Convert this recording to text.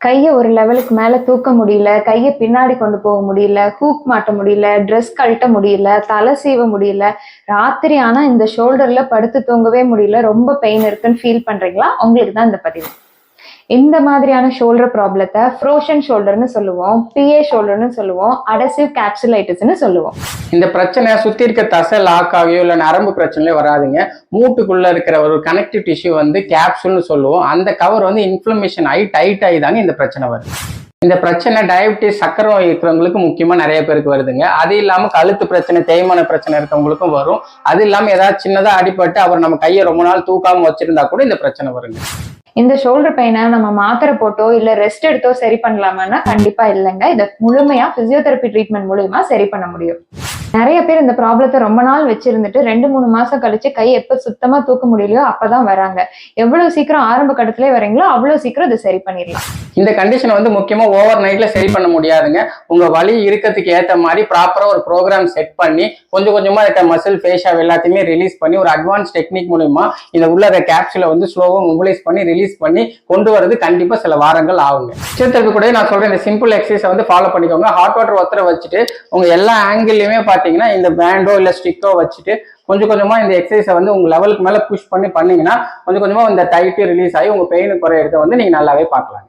கையை ஒரு லெவலுக்கு மேல தூக்க முடியல கையை பின்னாடி கொண்டு போக முடியல ஹூக் மாட்ட முடியல ட்ரெஸ் கழட்ட முடியல தலை சீவ முடியல ராத்திரி ஆனா இந்த ஷோல்டர்ல படுத்து தூங்கவே முடியல ரொம்ப பெயின் இருக்குன்னு ஃபீல் பண்றீங்களா? உங்களுக்கு தான் இந்த பதிவு. இந்த மாதிரியான ஷோல்டர் ப்ராப்ளத்தை ஃப்ரோஷன் ஷோல்டர்னு சொல்லுவோம் பிஏ ஷோல்டர்னு சொல்லுவோம் அடசிவ் கேப்சுலைட்டிஸ்னு சொல்லுவோம். இந்த பிரச்சனை சுத்தி இருக்க தசை லாக் ஆகியோ இல்ல நரம்பு பிரச்சனையோ வராதுங்க. மூட்டுக்குள்ள இருக்கிற ஒரு கனெக்டிவ் டிஷ்யூ வந்து கேப்சூல்னு சொல்லுவோம். அந்த கவர் வந்து இன்ஃப்ளமேஷன் ஆகி டைட் ஆகி தாங்க இந்த பிரச்சனை வருது. இந்த பிரச்சனை டயபிட்டிஸ் சக்கரை நோய் இருக்கிறவங்களுக்கு முக்கியமா நிறைய பேருக்கு வருதுங்க. அது இல்லாம கழுத்து பிரச்சனை தேய்மான பிரச்சனை இருக்கவங்களுக்கும் வரும். அது இல்லாம ஏதாவது சின்னதா அடிபட்டு அவர் நம்ம கையை ரொம்ப நாள் தூக்காம வச்சிருந்தா கூட இந்த பிரச்சனை வருங்க. இந்த ஷோல்டர் பெயினை நம்ம மாத்திரை போட்டோ இல்ல ரெஸ்ட் எடுத்தோ சரி பண்ணலாமான்னா கண்டிப்பா இல்லைங்க. இதை முழுமையா பிசியோதெரப்பி ட்ரீட்மெண்ட் மூலியமா சரி பண்ண முடியும். நிறைய பேர் இந்த ப்ராப்ளத்தை ரொம்ப நாள் வச்சிருந்துட்டு ரெண்டு மூணு மாசம் கழிச்சு கை எப்ப சுத்தமா தூக்க முடியலையோ அப்பதான் வராங்க. எவ்வளவு சீக்கிரம் ஆரம்ப கட்டத்திலே வரீங்களோ அவ்வளவு சீக்கிரம் இதை சரி பண்ணிடலாம். இந்த கண்டிஷனை வந்து முக்கியமாக ஓவர் நைட்டில் சரி பண்ண முடியாதுங்க. உங்கள் வலி இருக்கிறதுக்கு ஏற்ற மாதிரி ப்ராப்பராக ஒரு ப்ரோக்ராம் செட் பண்ணி கொஞ்சம் கொஞ்சமாக இருக்க மசில் ஃபேஷாவ் எல்லாத்தையுமே ரிலீஸ் பண்ணி ஒரு அட்வான்ஸ் டெக்னிக் மூலிமா இந்த உள்ள இருக்க கேப்சூலை வந்து ஸ்லோவாக மொபிலைஸ் பண்ணி ரிலீஸ் பண்ணி கொண்டு வரது கண்டிப்பாக சில வாரங்கள் ஆகுங்க. சித்திரத்துக்கு கூட நான் சொல்கிறேன் இந்த சிம்பிள் எக்ஸசைஸை வந்து ஃபாலோ பண்ணிக்கோங்க. ஹாட் வாட்டர் ஒத்தரை வச்சுட்டு உங்கள் எல்லா ஆங்கிள்லையுமே பார்த்தீங்கன்னா இந்த பேண்டோ இல்லை ஸ்டிக்கோ வச்சுட்டு கொஞ்சம் கொஞ்சமாக இந்த எக்ஸசைஸை வந்து உங்கள் லெவலுக்கு மேலே புஷ் பண்ணி பண்ணீங்கன்னா கொஞ்சம் கொஞ்சமாக இந்த டைட்டு ரிலீஸ் ஆகி உங்கள் பெயின் குறையிறத வந்து நீங்கள் நல்லாவே பார்க்கலாம்